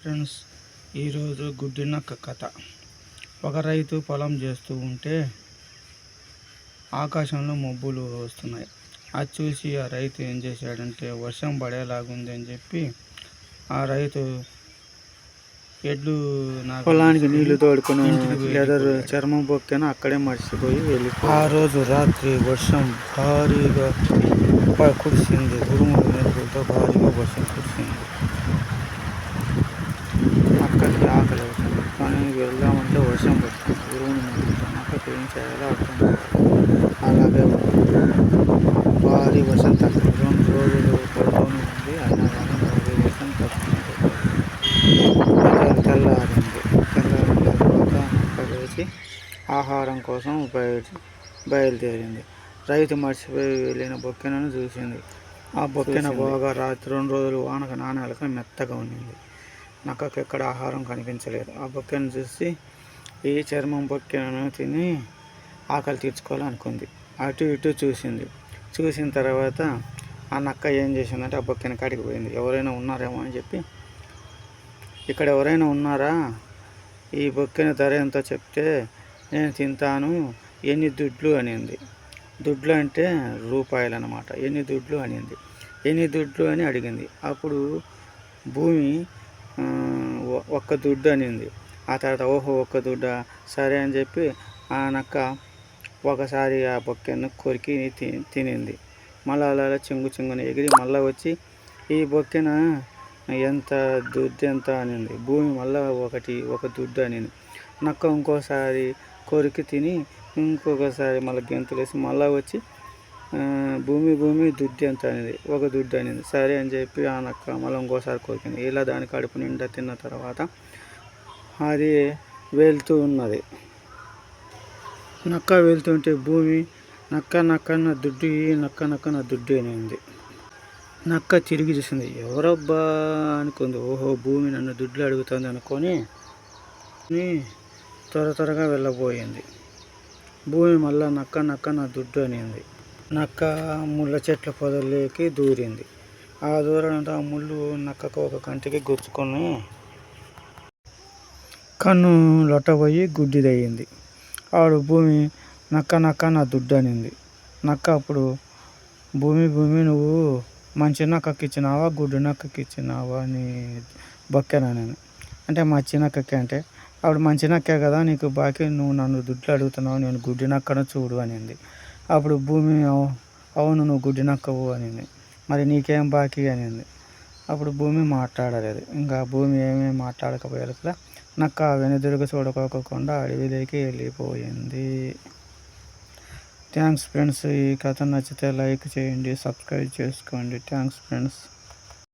Friends ఈరోజు గుడ్డినక్క కథ. ఒక రైతు పొలం చేస్తూ ఉంటే ఆకాశంలో మబ్బులు వస్తున్నాయి. అది చూసి ఆ రైతు ఏం చేశాడంటే వర్షం పడేలాగుంది అని చెప్పి ఆ రైతు ఎడ్లు నాకు పొలానికి నీళ్ళు తోడుకుని. లెదర్ చర్మం పొక్కిన అక్కడే మర్చిపోయి వెళ్ళిపోయి ఆ రోజు రాత్రి వర్షం భారీగా కురిసింది ఉరుములు మెరుపులతో భారీగా వర్షం కురిసింది. ఆకలి అవుతుంది. కానీ వెళ్దామంటే వర్షం పడుతుంది. మెరుపులు అక్కడికి ఏం చేయాలో అర్థం అలాగే. భారీ వర్షం తగ్గింది రెండు రోజులు పడుతూనే ఉంది. అయినా కానీ భారీ వర్షం తగ్గింది తెల్లారింది. తెల్లారిన తర్వాత వేసి ఆహారం కోసం బయట బయలుదేరింది. రైతు మర్చిపోయి వెళ్ళిన బొక్కెనను చూసింది. ఆ బొక్కెన బాగా రాత్రి రెండు రోజులు వానక నాణాలకు మెత్తగా ఉండింది నక్కకు ఎక్కడ ఆహారం కనిపించలేదు. ఆ బొక్కెను చూసి ఈ చర్మం బొక్కెను తిని ఆకలి తీర్చుకోవాలనుకుంది. అటు ఇటు చూసింది. చూసిన తర్వాత ఆ నక్క ఏం చేసిందంటే ఆ బొక్కెన కాడికి పోయింది. ఎవరైనా ఉన్నారేమో అని చెప్పి ఇక్కడ ఎవరైనా ఉన్నారా? ఈ బొక్కెన ధర ఎంతో చెప్తే నేను తింటాను. ఎన్ని దుడ్లు? అనింది. దుడ్లు అంటే రూపాయలు అన్నమాట ఎన్ని దుడ్లు? అనింది. ఎన్ని దుడ్లు? అని అడిగింది. అప్పుడు భూమి ఒక్క దుడ్డు అనింది. ఆ తర్వాత ఓహో ఒక్క దుడ్డ? సరే అని చెప్పి ఆ నక్క ఒకసారి ఆ బొక్కెను కొరికి తి- తినింది. మళ్ళీ అలా అలా చెంగు చెంగున ఎగిరి మళ్ళీ వచ్చి ఈ బొక్కెన ఎంత దుడ్డు ఎంత అనింది. భూమి మళ్ళీ ఒకటి ఒక దుడ్డు అనింది. నక్క ఇంకోసారి కొరికి తిని ఇంకొకసారి మళ్ళీ గెంతులేసి మళ్ళీ వచ్చి భూమి భూమి దుడ్డు ఎంత అనేది ఒక దుడ్డు అనేది. సరే అని చెప్పి ఆ నక్క మళ్ళీ ఇంకోసారి కొరికింది ఇలా దాని కడుపు నిండా తిన్న తర్వాత అది వెళ్తూ ఉన్నది. నక్క వెళ్తుంటే భూమి నక్క నక్క నా దుడ్డు నక్క నక్క నా దుడ్డు అనేది నక్క తిరిగి చూసింది. ఎవరబ్బా అనుకుంది. ఓహో భూమి నన్ను దుడ్లు అడుగుతుంది అనుకొని త్వర త్వరగా వెళ్ళబోయింది. భూమి మళ్ళా నక్క నక్క నా దుడ్డు అనింది. నక్క ముళ్ళ చెట్ల పొదల్లోకి దూరింది. ఆ దూరంతో ఆ ముళ్ళు నక్కకు ఒక కంటికి గుచ్చుకొని కన్ను లొట్టబోయి గుడ్డిదయ్యింది ఆవిడ భూమి నక్క నక్క నా దుడ్డు అనింది. నక్క అప్పుడు భూమి భూమి నువ్వు మంచి నక్కకి ఇచ్చినావా గుడ్డు నక్కకి ఇచ్చినావా అని బొక్కెనని అంటే మా చిన్నక్కకి అంటే ఆవిడ మంచి నక్కే కదా నీకు బాకీ నువ్వు నన్ను దుడ్లు అడుగుతున్నావు నేను గుడ్డి నక్కను చూడు అనింది. అప్పుడు భూమి "అవు- అవును నువ్వు గుడ్డి నక్కవు అనింది. మరి నీకేం బాకీ అనింది. అప్పుడు భూమి మాట్లాడలేదు. ఇంకా భూమి ఏమీ మాట్లాడకపోయారు కదా నక్క వెనుదిరుగు చూడకోకుండా అడవిలోకి వెళ్ళిపోయింది. Thanks friends. ఈ కథ నచ్చితే లైక్ చేయండి సబ్స్క్రైబ్ చేసుకోండి. Thanks friends.